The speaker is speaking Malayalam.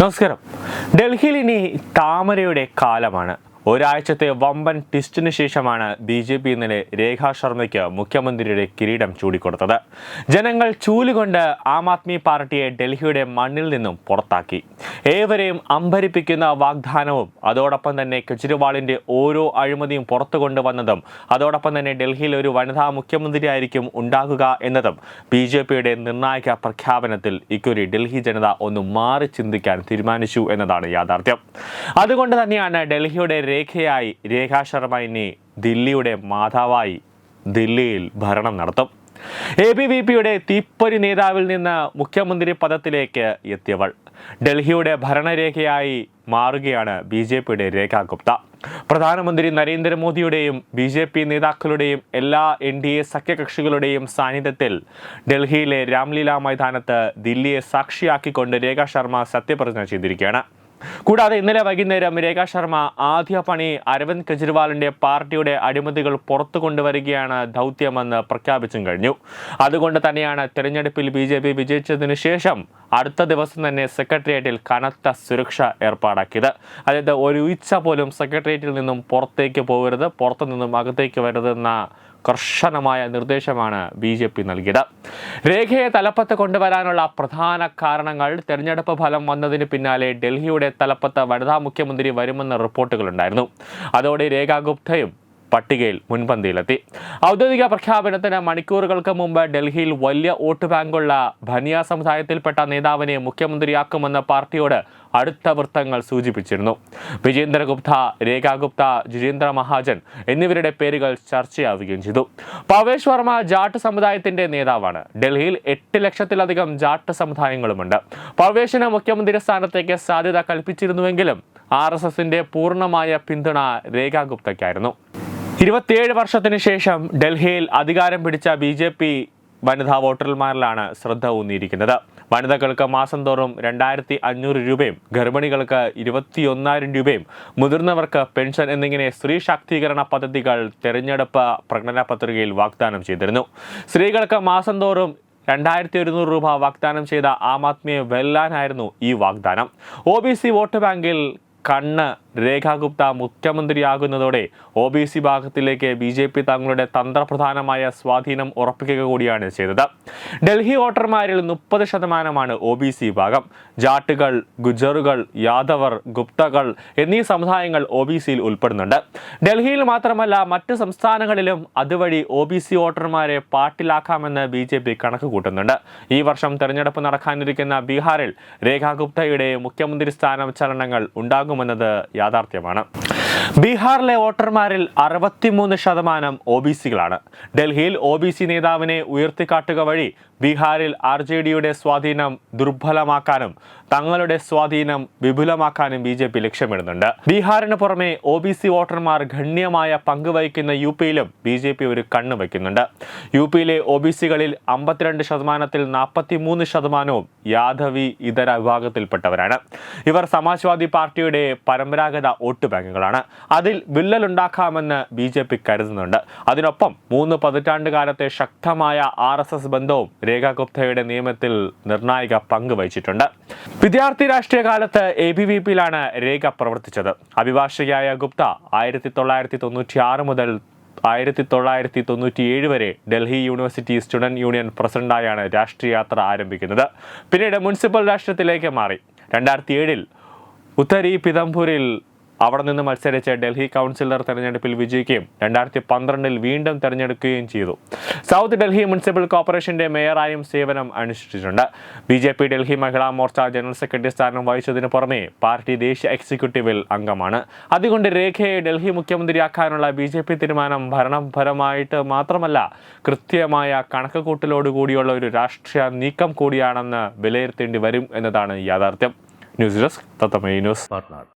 നമസ്കാരം. ഡൽഹിയിൽ ഇനി താമരയുടെ കാലമാണ്. ഒരാഴ്ചത്തെ വമ്പൻ ട്വിസ്റ്റിന് ശേഷമാണ് ബി ജെ പി ഇന്നലെ രേഖാ ശർമ്മയ്ക്ക് മുഖ്യമന്ത്രിയുടെ കിരീടം ചൂടിക്കൊടുത്തത്. ജനങ്ങൾ ചൂലുകൊണ്ട് ആം ആദ്മി പാർട്ടിയെ ഡൽഹിയുടെ മണ്ണിൽ നിന്നും പുറത്താക്കി. ഏവരെയും അമ്പരിപ്പിക്കുന്ന വാഗ്ദാനവും അതോടൊപ്പം തന്നെ കെജ്രിവാളിന്റെ ഓരോ അഴിമതിയും പുറത്തു കൊണ്ടുവന്നതും അതോടൊപ്പം തന്നെ ഡൽഹിയിൽ ഒരു വനിതാ മുഖ്യമന്ത്രിയായിരിക്കും ഉണ്ടാകുക എന്നതും ബി ജെ പിയുടെ നിർണായക പ്രഖ്യാപനത്തിൽ ഇക്കുറി ഡൽഹി ജനത ഒന്ന് മാറി ചിന്തിക്കാൻ തീരുമാനിച്ചു എന്നതാണ് യാഥാർത്ഥ്യം. അതുകൊണ്ട് തന്നെയാണ് ഡൽഹിയുടെ രേഖയായി രേഖാ ശർമ്മ ഇനി ദില്ലിയുടെ മാതാവായി ദില്ലിയിൽ ഭരണം നടത്തും. എ ബി വി പിയുടെ തീപ്പൊരി നേതാവിൽ നിന്ന് മുഖ്യമന്ത്രി പദത്തിലേക്ക് എത്തിയവൾ. ഡൽഹിയുടെ ഭരണരേഖയായി മാറുകയാണ് ബി ജെ പിയുടെ രേഖാ ഗുപ്ത. പ്രധാനമന്ത്രി നരേന്ദ്രമോദിയുടെയും ബി ജെ പി നേതാക്കളുടെയും എല്ലാ എൻ ഡി എ സഖ്യകക്ഷികളുടെയും സാന്നിധ്യത്തിൽ ഡൽഹിയിലെ രാംലീല മൈതാനത്ത് ദില്ലിയെ സാക്ഷിയാക്കിക്കൊണ്ട് രേഖാ ശർമ്മ സത്യപ്രതിജ്ഞ ചെയ്തിരിക്കുകയാണ്. കൂടാതെ ഇന്നലെ വൈകുന്നേരം രേഖാ ശർമ്മ ആദ്യ പണി അരവിന്ദ് കെജ്രിവാളിന്റെ പാർട്ടിയുടെ അഴിമതികൾ പുറത്തു കൊണ്ടുവരികയാണ് ദൗത്യമെന്ന് പ്രഖ്യാപിച്ചും കഴിഞ്ഞു. അതുകൊണ്ട് തന്നെയാണ് തെരഞ്ഞെടുപ്പിൽ ബി ജെ പി വിജയിച്ചതിനു ശേഷം അടുത്ത ദിവസം തന്നെ സെക്രട്ടേറിയറ്റിൽ കനത്ത സുരക്ഷ ഏർപ്പാടാക്കിയത്. അതായത് ഒരു ഉച്ച പോലും സെക്രട്ടേറിയറ്റിൽ നിന്നും പുറത്തേക്ക് പോകരുത് പുറത്തു നിന്നും അകത്തേക്ക് വരരുതെന്ന കർശനമായ നിർദ്ദേശമാണ് ബി ജെ പി നൽകിയത്. രേഖയെ തലപ്പത്ത് കൊണ്ടുവരാനുള്ള പ്രധാന കാരണങ്ങൾ തെരഞ്ഞെടുപ്പ് ഫലം വന്നതിന് പിന്നാലെ ഡൽഹിയുടെ തലപ്പത്ത് വനിതാ മുഖ്യമന്ത്രി വരുമെന്ന റിപ്പോർട്ടുകളുണ്ടായിരുന്നു. അതോടെ രേഖാ ഗുപ്തയും പട്ടികയിൽ മുൻപന്തിയിലെത്തി. ഔദ്യോഗിക പ്രഖ്യാപനത്തിന് മണിക്കൂറുകൾക്ക് മുമ്പ് ഡൽഹിയിൽ വലിയ വോട്ട് ബാങ്കുള്ള ഭനിയ സമുദായത്തിൽപ്പെട്ട നേതാവിനെ മുഖ്യമന്ത്രിയാക്കുമെന്ന് പാർട്ടിയോട് അടുത്ത വൃത്തങ്ങൾ സൂചിപ്പിച്ചിരുന്നു. വിജേന്ദ്ര ഗുപ്ത രേഖാ ഗുപ്ത മഹാജൻ എന്നിവരുടെ പേരുകൾ ചർച്ചയാവുകയും ചെയ്തു. പവേഷ് വർമ്മ ജാട്ട് സമുദായത്തിന്റെ നേതാവാണ്. ഡൽഹിയിൽ എട്ട് ലക്ഷത്തിലധികം ജാട്ട് സമുദായങ്ങളുമുണ്ട്. പവേഷിന് മുഖ്യമന്ത്രി സ്ഥാനത്തേക്ക് സാധ്യത കൽപ്പിച്ചിരുന്നുവെങ്കിലും ആർ എസ് എസിന്റെ പൂർണമായ പിന്തുണ രേഖാ ഗുപ്തയ്ക്കായിരുന്നു. ഇരുപത്തിയേഴ് വർഷത്തിന് ശേഷം ഡൽഹിയിൽ അധികാരം പിടിച്ച ബി ജെ പി വനിതാ വോട്ടർമാരിലാണ് ശ്രദ്ധ ഊന്നിയിരിക്കുന്നത്. വനിതകൾക്ക് മാസം തോറും രണ്ടായിരത്തി അഞ്ഞൂറ് രൂപയും ഗർഭിണികൾക്ക് ഇരുപത്തിയൊന്നായിരം രൂപയും മുതിർന്നവർക്ക് പെൻഷൻ എന്നിങ്ങനെ സ്ത്രീ ശാക്തീകരണ പദ്ധതികൾ തെരഞ്ഞെടുപ്പ് പ്രകടന പത്രികയിൽ വാഗ്ദാനം ചെയ്തിരുന്നു. സ്ത്രീകൾക്ക് മാസം തോറും രണ്ടായിരത്തി ഒരുന്നൂറ് രൂപ വാഗ്ദാനം ചെയ്ത ആം ആദ്മിയെ വെല്ലാനായിരുന്നു ഈ വാഗ്ദാനം. ഒ ബി സി വോട്ട് ബാങ്കിൽ കണ്ണ് രേഖാ ഗുപ്ത മുഖ്യമന്ത്രിയാകുന്നതോടെ ഒ ബി സി ഭാഗത്തിലേക്ക് ബി ജെ പി തങ്ങളുടെ തന്ത്രപ്രധാനമായ സ്വാധീനം ഉറപ്പിക്കുക കൂടിയാണ് ചെയ്തത്. ഡൽഹി വോട്ടർമാരിൽ മുപ്പത് ശതമാനമാണ് ഒ ബി സി വിഭാഗം ജാട്ടുകൾ ഗുജറുകൾ യാദവർ ഗുപ്തകൾ എന്നീ സമുദായങ്ങൾ ഒ ബി സിയിൽ ഉൾപ്പെടുന്നുണ്ട്. ഡൽഹിയിൽ മാത്രമല്ല മറ്റ് സംസ്ഥാനങ്ങളിലും അതുവഴി ഒ ബി സി വോട്ടർമാരെ പാട്ടിലാക്കാമെന്ന് ബി ജെ പി കണക്ക് കൂട്ടുന്നുണ്ട്. ഈ വർഷം തെരഞ്ഞെടുപ്പ് നടക്കാനിരിക്കുന്ന ബീഹാറിൽ രേഖാ ഗുപ്തയുടെ മുഖ്യമന്ത്രി സ്ഥാനം ചലനങ്ങൾ ഉണ്ടാകുമെന്നത് യാഥാർത്ഥ്യമാണ്. ബീഹാറിലെ വോട്ടർമാരിൽ അറുപത്തിമൂന്ന് ശതമാനം ഒ ബി സികളാണ്. ഡൽഹിയിൽ ഒ ബി സി നേതാവിനെ ഉയർത്തിക്കാട്ടുക വഴി ബീഹാറിൽ ആർ ജെ ഡിയുടെ സ്വാധീനം ദുർബലമാക്കാനും തങ്ങളുടെ സ്വാധീനം വിപുലമാക്കാനും ബി ജെ പി ലക്ഷ്യമിടുന്നുണ്ട്. ബീഹാറിന് പുറമെ ഒ ബി സി വോട്ടർമാർ ഗണ്യമായ പങ്ക് വഹിക്കുന്ന യു പിയിലും ബി ജെ പി ഒരു കണ്ണ് വയ്ക്കുന്നുണ്ട് യു പിയിലെ ഒ ബി സികളിൽ അമ്പത്തിരണ്ട് ശതമാനത്തിൽ നാൽപ്പത്തി മൂന്ന് ശതമാനവും യാദവി ഇതര വിഭാഗത്തിൽപ്പെട്ടവരാണ്. ഇവർ സമാജ്വാദി പാർട്ടിയുടെ പരമ്പരാഗത വോട്ട് ബാങ്കുകളാണ്. അതിൽ വിള്ളലുണ്ടാക്കാമെന്ന് ബി ജെ പി കരുതുന്നുണ്ട്. അതിനൊപ്പം മൂന്ന് പതിറ്റാണ്ട് കാലത്തെ ശക്തമായ ആർ എസ് എസ് ബന്ധവും രേഖാ ഗുപ്തയുടെ നിയമത്തിൽ നിർണായക പങ്ക് വഹിച്ചിട്ടുണ്ട്. വിദ്യാർത്ഥി രാഷ്ട്രീയ കാലത്ത് എ ബി വി പിയിലാണ് രേഖ പ്രവർത്തിച്ചത്. അഭിഭാഷകയായ ഗുപ്ത ആയിരത്തി തൊള്ളായിരത്തി തൊണ്ണൂറ്റി ആറ് മുതൽ ആയിരത്തി തൊള്ളായിരത്തി തൊണ്ണൂറ്റിയേഴ് വരെ ഡൽഹി യൂണിവേഴ്സിറ്റി സ്റ്റുഡന്റ് യൂണിയൻ പ്രസിഡന്റായാണ് രാഷ്ട്രീയ യാത്ര ആരംഭിക്കുന്നത്. പിന്നീട് മുനിസിപ്പൽ രാഷ്ട്രത്തിലേക്ക് മാറി. രണ്ടായിരത്തി ഏഴിൽ ഉത്തരി പിതംപൂരിൽ അവിടെ നിന്ന് മത്സരിച്ച ഡൽഹി കൗൺസിലർ തെരഞ്ഞെടുപ്പിൽ വിജയിക്കുകയും രണ്ടായിരത്തി പന്ത്രണ്ടിൽ വീണ്ടും തെരഞ്ഞെടുക്കുകയും ചെയ്തു. സൗത്ത് ഡൽഹി മുനിസിപ്പൽ കോർപ്പറേഷന്റെ മേയറായും സേവനം അനുഷ്ഠിച്ചിട്ടുണ്ട്. B J P Delhi Mahila Morcha general secretary സ്ഥാനം വഹിച്ചതിന് പുറമെ പാർട്ടി ദേശീയ എക്സിക്യൂട്ടീവിൽ അംഗമാണ്. അതുകൊണ്ട് രേഖയെ ഡൽഹി മുഖ്യമന്ത്രിയാക്കാനുള്ള ബി ജെ പി തീരുമാനം ഭരണപരമായിട്ട് മാത്രമല്ല കൃത്യമായ കണക്കുകൂട്ടലോടുകൂടിയുള്ള ഒരു രാഷ്ട്രീയ നീക്കം കൂടിയാണെന്ന് വിലയിരുത്തേണ്ടി വരും എന്നതാണ് യാഥാർത്ഥ്യം. News desk തത്തമേ news. partner